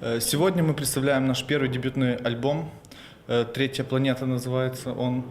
Э, Сегодня мы представляем наш первый дебютный альбом. Э, Третья планета называется он.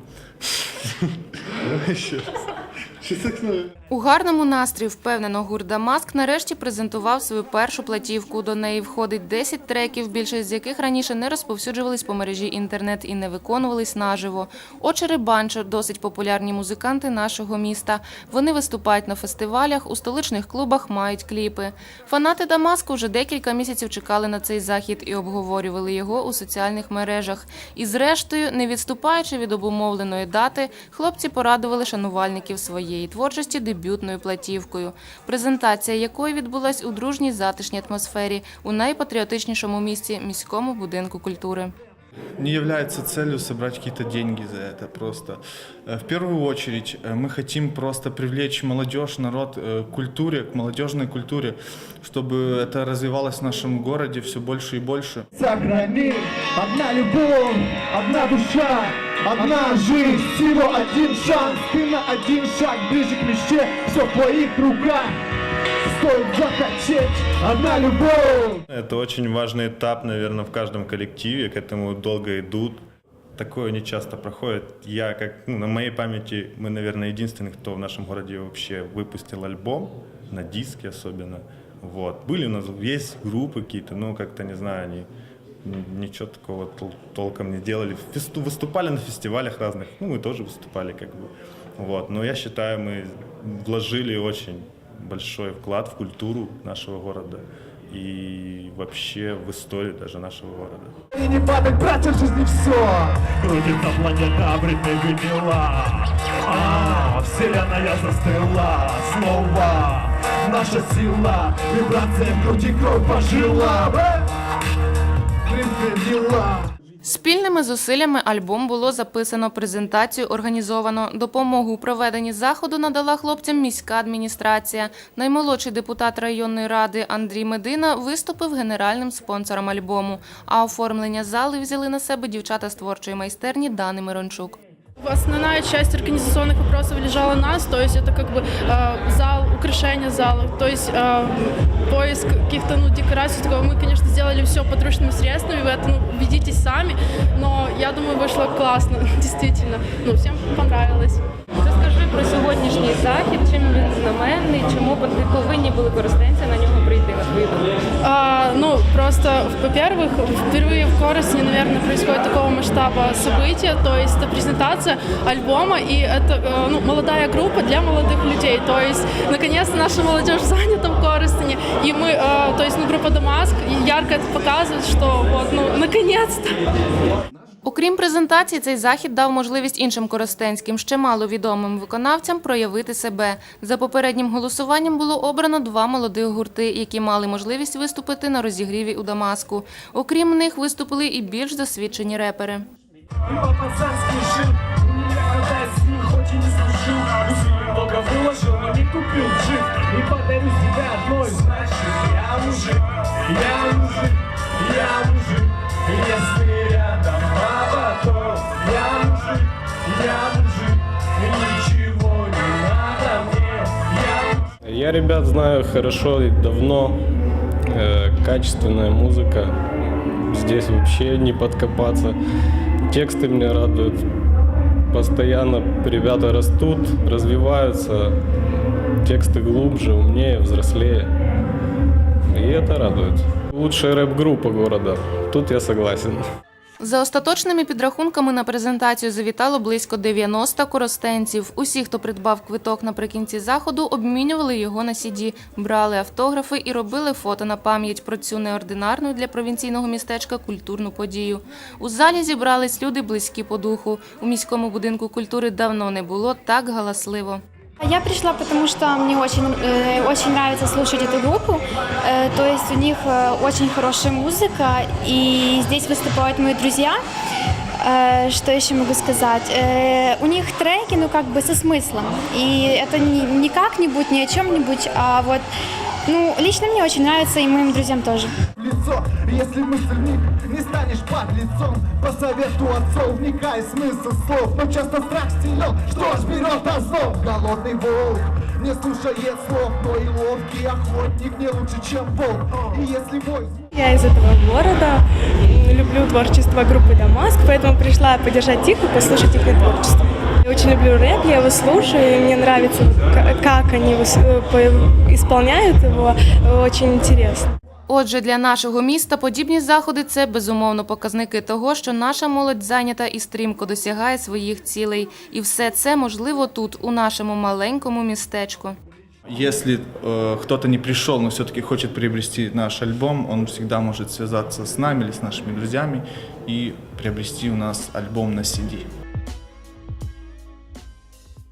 У гарному настрої впевнено гурт Дамаск нарешті презентував свою першу платівку. До неї входить 10 треків, більшість з яких раніше не розповсюджувались по мережі інтернет і не виконувались наживо. Очери Банчо досить популярні музиканти нашого міста. Вони виступають на фестивалях, у столичних клубах мають кліпи. Фанати Дамаску вже декілька місяців чекали на цей захід і обговорювали його у соціальних мережах. І зрештою, не відступаючи від обумовленої дати, хлопці порадували шанувальників своєї творчості дебютною платівкою, презентація якої відбулась у дружній затишній атмосфері у найпатріотичнішому місці міському будинку культури. Не является целью собрать какие-то деньги за это просто. Э, В первую очередь э, мы хотим просто привлечь молодежь, народ э, к культуре, к молодежной культуре, чтобы это развивалось в нашем городе все больше и больше. Сохрани одна любовь, одна душа, одна жизнь, всего один шанс, ты на один шаг ближе к мечте, все в твоих руках. Стоит захотеть, одна любовь. Это очень важный этап, наверное, в каждом коллективе, к этому долго идут. Такое не часто проходит. Я, как ну, на моей памяти, мы, наверное, единственный, кто в нашем городе вообще выпустил альбом, на диске особенно. Вот. Были у нас, есть группы какие-то, но как-то, не знаю, они ничего такого тол- толком не делали. Фесту- выступали на фестивалях разных, ну, мы тоже выступали, как бы. Вот. Но я считаю, мы вложили очень большой вклад в культуру нашего города и вообще в историю даже нашего города. И не падать, братья, в жизни все. Крутится планета в ритме винила а, Вселенная застыла Снова наша сила, вибрация в груди, кровь по жилам. Ритм дела. Спільними зусиллями альбом було записано, презентацію організовано. Допомогу у проведенні заходу надала хлопцям міська адміністрація. Наймолодший депутат районної ради Андрій Медина виступив генеральним спонсором альбому. А оформлення зали взяли на себе дівчата з творчої майстерні Дани Мирончук. Основная часть организационных вопросов лежала на нас, то есть это как бы э, зал, украшение зала, то есть э, поиск каких-то ну, декораций. Такого. Мы, конечно, сделали все подручными средствами, вы это ну, убедитесь сами, но я думаю, вышло классно, действительно. Ну, всем понравилось. Розкажи про сьогоднішній захід, чим він знаменний, чому повинні були користенці на нього просто, во-первых, впервые в Коростне, наверное, происходит такого масштаба события, то есть это презентация альбома, и это э, ну, молодая группа для молодых людей, то есть, наконец-то наша молодежь занята в Коростене, и мы, э, то есть, ну, группа Дамаск ярко это показывает, что вот, ну, наконец-то. Окрім презентації, цей захід дав можливість іншим коростенським, ще маловідомим виконавцям проявити себе. За попереднім голосуванням було обрано два молодих гурти, які мали можливість виступити на розігріві у Дамаску. Окрім них виступили і більш досвідчені репери. Я мужик, я мужик, я мужик Я ребят знаю хорошо и давно. Э, качественная музыка. Здесь вообще не подкопаться. Тексты меня радуют. Постоянно ребята растут, развиваются. Тексты глубже, умнее, взрослее. И это радует. Лучшая рэп-группа города. Тут я согласен. За остаточними підрахунками на презентацію завітало близько 90 коростенців. Усі, хто придбав квиток наприкінці заходу, обмінювали його на сіді, брали автографи і робили фото на пам'ять про цю неординарну для провінційного містечка культурну подію. У залі зібрались люди близькі по духу. У міському будинку культури давно не було так галасливо. Я пришла, потому что мне очень, э, очень нравится слушать эту группу. Э, то есть у них э, очень хорошая музыка, и здесь выступают мои друзья. Э, что еще могу сказать? Э, у них треки, ну как бы со смыслом. И это не, не как-нибудь, не о чем-нибудь, а вот, ну, лично мне очень нравится, и моим друзьям тоже. лицо Если мысль не станешь под лицом По совету отцов, вникай смысл слов. Но часто страх силен, что ж берет азов Голодный волк не слушает слов Но и ловкий охотник не лучше, чем волк. И если мой Я из этого города, м, люблю творчество группы Дамаск, поэтому пришла поддержать их и послушать их творчество. Я очень люблю рэп, я его слушаю, и мне нравится, к- как они выс- э, по- исполняют его, э, очень интересно. Отже, для нашого міста подібні заходи це безумовно показники того, що наша молодь зайнята і стрімко досягає своїх цілей. І все це можливо тут, у нашому маленькому містечку. Если э, кто-то не пришел, но все-таки хочет приобрести наш альбом, он всегда может связаться с нами или с нашими друзьями и приобрести у нас альбом на CD.